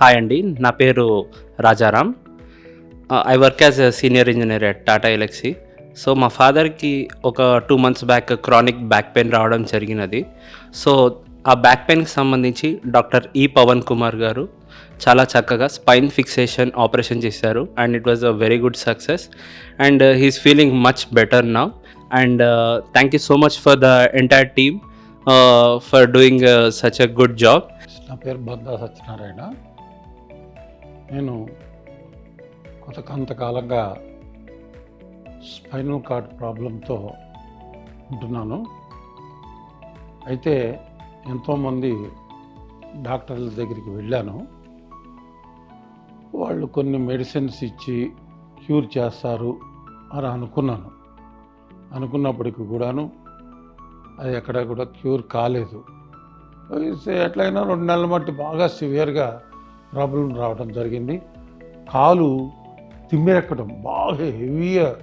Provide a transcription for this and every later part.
Hi అండి. నా పేరు Rajaram. I work as senior engineer at Tata Elxsi. So మా ఫాదర్కి ఒక two months back chronic back pain రావడం జరిగినది. సో ఆ బ్యాక్ పెయిన్కి సంబంధించి డాక్టర్ ఈ పవన్ కుమార్ గారు చాలా చక్కగా స్పైన్ ఫిక్సేషన్ ఆపరేషన్ చేశారు. And it was a very good success. And he's feeling much better now. And thank you so much for the entire team for doing such a good job. నా పేరు బందా సత్యనారాయణ. నేను కొత్త కొంతకాలంగా spinal cord ప్రాబ్లంతో ఉంటున్నాను. అయితే ఎంతోమంది డాక్టర్ల దగ్గరికి వెళ్ళాను. వాళ్ళు కొన్ని మెడిసిన్స్ ఇచ్చి క్యూర్ చేస్తారు అని అనుకున్నాను. అనుకున్నప్పటికీ కూడాను అది ఎక్కడా కూడా క్యూర్ కాలేదు. ఎట్లయినా రెండు నెలల మట్టి బాగా సివియర్గా ప్రాబ్లం రావడం జరిగింది. కాలు తిమ్మిరెక్కడం బాగా హెవీగా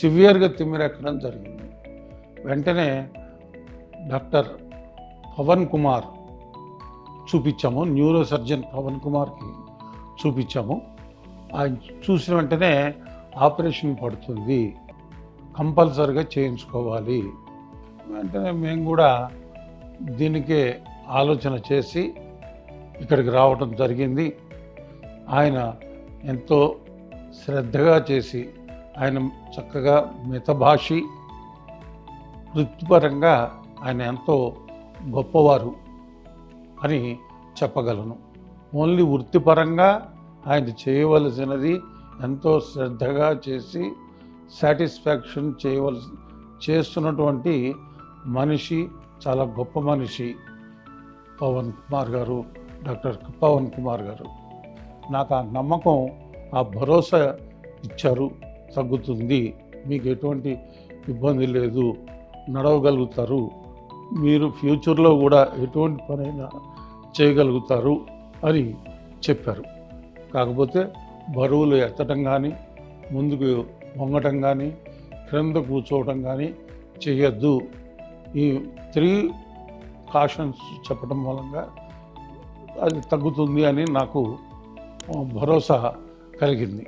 సివియర్గా తిమ్మిరెక్కడం జరిగింది. వెంటనే డాక్టర్ పవన్ కుమార్ చూపించాము న్యూరో సర్జన్ పవన్ కుమార్కి చూపించాము. ఆయన చూసిన వెంటనే ఆపరేషన్ పడుతుంది కంపల్సరిగా చేయించుకోవాలి. వెంటనే మేము కూడా దీనికే ఆలోచన చేసి ఇక్కడికి రావడం జరిగింది. ఆయన ఎంతో శ్రద్ధగా చేసి ఆయన చక్కగా మితభాషి వృత్తిపరంగా ఆయన ఎంతో గొప్పవారు అని చెప్పగలను. ఓన్లీ వృత్తిపరంగా ఆయన చేయవలసినది ఎంతో శ్రద్ధగా చేసి సాటిస్ఫాక్షన్ చేయవలసి చేస్తున్నటువంటి మనిషి చాలా గొప్ప మనిషి. పవన్ కుమార్ గారు డాక్టర్ పవన్ కుమార్ గారు. నాకు ఆ నమ్మకం ఆ భరోసా ఇచ్చారు. తగ్గుతుంది. మీకు ఎటువంటి ఇబ్బంది లేదు. నడవగలుగుతారు. మీరు ఫ్యూచర్లో కూడా ఎటువంటి పనైనా చేయగలుగుతారు అని చెప్పారు. కాకపోతే బరువులు ఎత్తడం కానీ ముందుకు వంగటం కానీ క్రింద కూర్చోవడం కానీ చేయొద్దు ఈ త్రీ కాషన్స్ చెప్పడం మూలంగా అది తగ్గుతుంది అని నాకు భరోసా కలిగింది.